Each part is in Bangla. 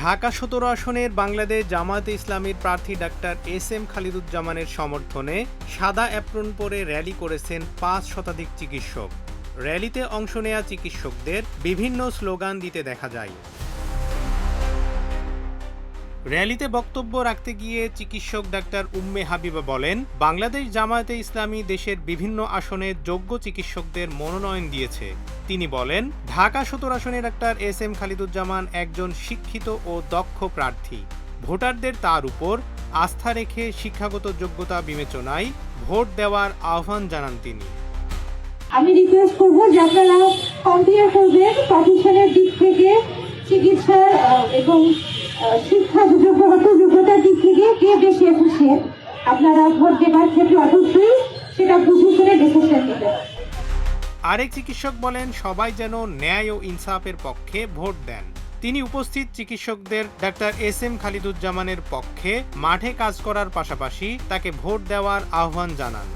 ঢাকা সতেরো আসনের বাংলাদেশ জামায়াত ইসলামীর প্রার্থী ডাক্তার এস এম খালিদুজ্জামানের সমর্থনে সাদা অ্যাপ্রন পরে র্যালি করেছেন পাঁচ শতাধিক চিকিৎসক। র্যালিতে অংশ নেয়া চিকিৎসকদের বিভিন্ন স্লোগান দিতে দেখা যায়। র্যালিতে বক্তব্য রাখতে গিয়ে চিকিৎসক ডাক্তার উম্মে হাবিবা বলেন বাংলাদেশ জামায়াতে ইসলামী দেশের বিভিন্ন আসনে যোগ্য চিকিৎসকদের মনোনয়ন দিয়েছে। তিনি বলেন ঢাকা সদর আসনে ডাক্তার এস এম খালিদুজ্জামান একজন শিক্ষিত ও দক্ষ প্রার্থী। ভোটারদের তার উপর আস্থা রেখে শিক্ষাগত যোগ্যতা বিবেচনায় ভোট দেওয়ার আহ্বান জানান তিনি। আমি রিকোয়েস্ট করব যে আপনারা করবেন প্রফেশনের দিক থেকে চিকিৎসার আহ, এবং যোগ্যতার দিক থেকে কে বেশি এফিসিয়েন্ট আপনারা ভোট দেবার ক্ষেত্রে অবশ্যই সেটা বুঝে আরেক চিকিৎসক বলেন, সবাই যেন ন্যায় ও ইনসাফের পক্ষে ভোট দেন। তিনি উপস্থিত চিকিৎসকদের ডাক্তার এস এম খালিদুজ্জামানের পক্ষে মাঠে কাজ করার পাশাপাশি তাকে ভোট দেওয়ার আহ্বান জানান।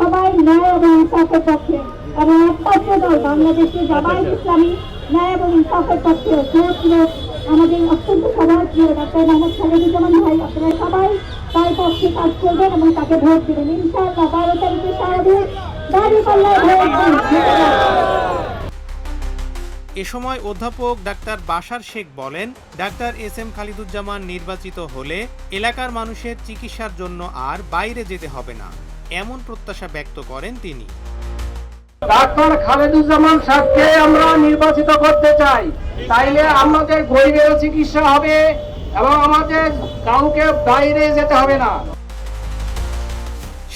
সবাই ন্যায় ইনসাফের পক্ষে, এবং একমাত্র দল বাংলাদেশে জামায়াত ইসলামী ন্যায় এবং ইনসাফের পক্ষে ভোট আমাদের অত্যন্ত সবার প্রিয় ডাক্তার মোহাম্মদ খালেদুজ্জামান ভাই, আপনারা সবাই তার পক্ষে কাজ করবেন এবং তাকে ভোট দেবেন ইনশাআল্লাহ বারো তারিখে সারা দিন দাঁড়িয়ে পাল্লায় ভোট দিন। ধন্যবাদ। এ সময় অধ্যাপক ডাক্তার বাশার শেখ বলেন, ডাক্তার এস এম খালিদুজ্জামান নির্বাচিত হলে এলাকার মানুষের চিকিৎসার জন্য আর বাইরে যেতে হবে না, এমন প্রত্যাশা ব্যক্ত করেন তিনি ডাক্তার খালেদুজ্জামান সাহেবকে আমরা নির্বাচিত করতে চাই। তাইলে আমাদের গরিবের চিকিৎসা হবে এবং আমাদের কাউকে বাইরে যেতে হবে না।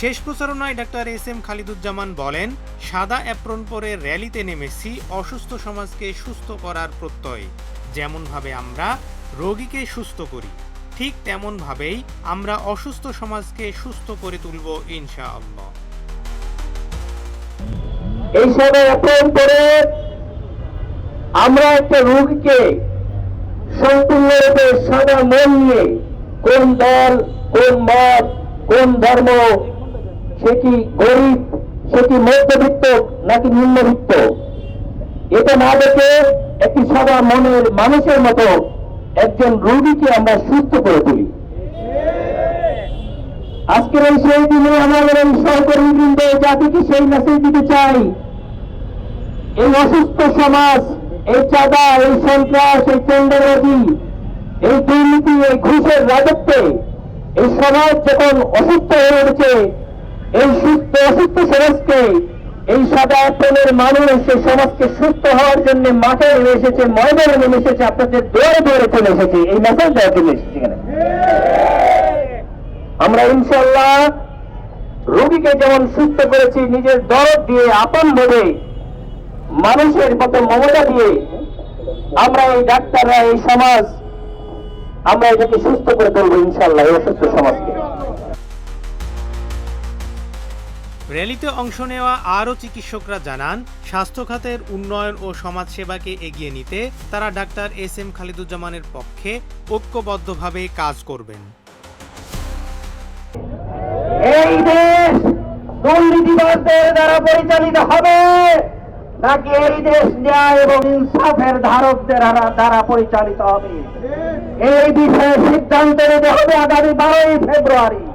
শেষ প্রচারণায় ডাক্তার এস এম খালিদুজ্জামান বলেন, সাদা অ্যাপ্রন পরে র্যালিতে নেমেছি, অসুস্থ সমাজকে সুস্থ করার প্রত্যয়। যেমনভাবে আমরা রোগীকে সুস্থ করি, ঠিক তেমনভাবেই আমরা অসুস্থ সমাজকে সুস্থ করে তুলব ইনশাআল্লাহ। এই সবে অ্যাপ্রন করে আমরা একটা রোগীকে সম্পূর্ণরূপে সাদা মন নিয়ে কোন দল, কোন মত, কোন ধর্ম, সে কি গরিব, সে কি মধ্যবিত্ত নাকি নিম্নবিত্ত? এটা না দেখে একটি সাদা মনের মানুষের মতো একজন রোগীকে আমরা সুস্থ করে তুলি। আজকের এই সেই দিনে আমাদের এই সহকর্মীবৃন্দ জাতিকে সেই মেসেজ দিতে চাই। এই অসুস্থ সমাজ, এই চাঁদা, এই সন্ত্রাস, এই টেন্ডারবাজি, এই দুর্নীতি, এই ঘুষের রাজত্বে, এই সমাজ যখন অসুস্থ হয়ে উঠেছে, এই সুস্থ, অসুস্থ সমাজকে, এই সাদা প্রেমের মানুষ সেই সমাজকে সুস্থ হওয়ার জন্য মাঠে নেমে এসেছে, ময়দানে নেমে এসেছে, আপনাদের দৌড়ে দৌড়ে চলে এসেছে। এই মেসেজ দেওয়ার জন্য এসেছে এখানে। আমরা ইনশাল্লাহ রোগীকে যেমন সুস্থ করেছি, নিজের দরদ দিয়ে, আপন ভেবে, মানুষের মতো মমতা দিয়ে, আমরা এই ডাক্তাররা, এই সমাজ, আমরা এটাকে সুস্থ করে তুলবো ইনশাল্লাহ এই অসুস্থ সমাজকে। র্যালিতে অংশ নেওয়া আরও চিকিৎসকরা জানান, স্বাস্থ্য খাতের উন্নয়ন ও সমাজসেবাকে এগিয়ে নিতে তারা ডাক্তার এস এম খালিদুজ্জামানের পক্ষে ঐক্যবদ্ধভাবে কাজ করবেন। এই দেশ দুর্নীতিবাদদের দ্বারা পরিচালিত হবে, নাকি এই দেশ ন্যায় এবং ইনসাফের ধারকদের দ্বারা- পরিচালিত হবে? এই বিষয়ে সিদ্ধান্ত নিতে হবে আগামী বারোই ফেব্রুয়ারি।